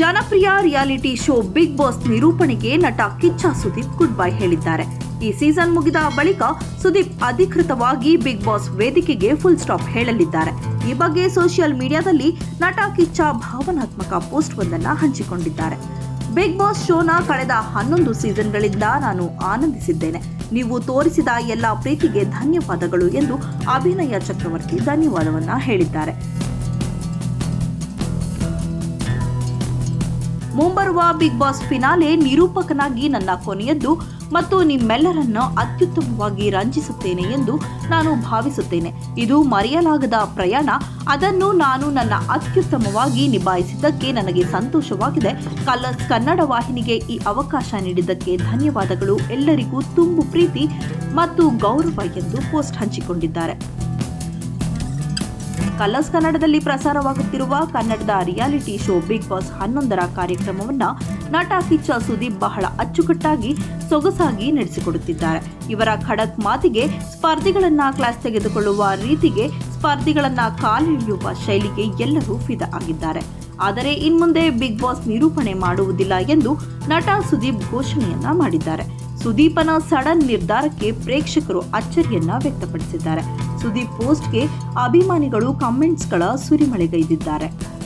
ಜನಪ್ರಿಯ reality show Bigg Boss ನಿರೂಪಣೆಗೆ ನಟ ಕಿಚ್ಚ ಸುದೀಪ್ ಗುಡ್ ಬೈ ಹೇಳಿದ್ದಾರೆ. ಈ ಸೀಸನ್ ಮುಗಿದ ಬಳಿಕ ಸುದೀಪ್ ಅಧಿಕೃತವಾಗಿ ಬಿಗ್ ಬಾಸ್ ವೇದಿಕೆಗೆ ಫುಲ್ ಸ್ಟಾಪ್ ಹೇಳಲಿದ್ದಾರೆ. ಈ ಬಗ್ಗೆ ಸೋಷಿಯಲ್ ಮೀಡಿಯಾದಲ್ಲಿ ನಟ ಕಿಚ್ಚ ಭಾವನಾತ್ಮಕ ಪೋಸ್ಟ್ ಒಂದನ್ನು ಹಂಚಿಕೊಂಡಿದ್ದಾರೆ. ಬಿಗ್ ಬಾಸ್ ಶೋನ ಕಳೆದ ಹನ್ನೊಂದು ಸೀಸನ್ಗಳಿಂದ ನಾನು ಆನಂದಿಸಿದ್ದೇನೆ. ನೀವು ತೋರಿಸಿದ ಎಲ್ಲ ಪ್ರೀತಿಗೆ ಧನ್ಯವಾದಗಳು ಎಂದು ಅಭಿನಯ ಚಕ್ರವರ್ತಿ ಧನ್ಯವಾದವನ್ನ ಹೇಳಿದ್ದಾರೆ. ಮುಂಬರುವ ಬಿಗ್ ಬಾಸ್ ಫಿನಾಲೆ ನಿರೂಪಕನಾಗಿ ನನ್ನ ಕೊನೆಯದ್ದು ಮತ್ತು ನಿಮ್ಮೆಲ್ಲರನ್ನ ಅತ್ಯುತ್ತಮವಾಗಿ ರಂಜಿಸುತ್ತೇನೆ ಎಂದು ನಾನು ಭಾವಿಸುತ್ತೇನೆ. ಇದು ಮರೆಯಲಾಗದ ಪ್ರಯಾಣ. ಅದನ್ನು ನಾನು ನನ್ನ ಅತ್ಯುತ್ತಮವಾಗಿ ನಿಭಾಯಿಸಿದ್ದಕ್ಕೆ ನನಗೆ ಸಂತೋಷವಾಗಿದೆ. ಕಲರ್ಸ್ ಕನ್ನಡ ವಾಹಿನಿಗೆ ಈ ಅವಕಾಶ ನೀಡಿದ್ದಕ್ಕೆ ಧನ್ಯವಾದಗಳು. ಎಲ್ಲರಿಗೂ ತುಂಬು ಪ್ರೀತಿ ಮತ್ತು ಗೌರವ ಎಂದು ಪೋಸ್ಟ್ ಹಂಚಿಕೊಂಡಿದ್ದಾರೆ. ಕಲರ್ಸ್ ಕನ್ನಡದಲ್ಲಿ ಪ್ರಸಾರವಾಗುತ್ತಿರುವ ಕನ್ನಡದ ರಿಯಾಲಿಟಿ ಶೋ ಬಿಗ್ ಬಾಸ್ ಹನ್ನೊಂದರ ಕಾರ್ಯಕ್ರಮವನ್ನ ನಟ ಕಿಚ್ಚ ಸುದೀಪ್ ಬಹಳ ಅಚ್ಚುಕಟ್ಟಾಗಿ ಸೊಗಸಾಗಿ ನಡೆಸಿಕೊಡುತ್ತಿದ್ದಾರೆ. ಇವರ ಖಡಕ್ ಮಾತಿಗೆ ಸ್ಪರ್ಧಿಗಳನ್ನ ಕ್ಲಾಸ್ ತೆಗೆದುಕೊಳ್ಳುವ ರೀತಿಗೆ ಸ್ಪರ್ಧಿಗಳನ್ನ ಕಾಲಿಳಿಯುವ ಶೈಲಿಗೆ ಎಲ್ಲರೂ ಫಿದಾ ಆಗಿದ್ದಾರೆ. ಆದರೆ ಇನ್ಮುಂದೆ ಬಿಗ್ ಬಾಸ್ ನಿರೂಪಣೆ ಮಾಡುವುದಿಲ್ಲ ಎಂದು ನಟ ಸುದೀಪ್ ಘೋಷಣೆಯನ್ನ ಮಾಡಿದ್ದಾರೆ. ಸುದೀಪನ ಸಡನ್ ನಿರ್ಧಾರಕ್ಕೆ ಪ್ರೇಕ್ಷಕರು ಅಚ್ಚರಿಯನ್ನ ವ್ಯಕ್ತಪಡಿಸಿದ್ದಾರೆ. ಸುದೀಪ್ ಪೋಸ್ಟ್ಗೆ ಅಭಿಮಾನಿಗಳು ಕಮೆಂಟ್ಸ್ಗಳ ಸುರಿಮಳೆಗೈದಿದ್ದಾರೆ.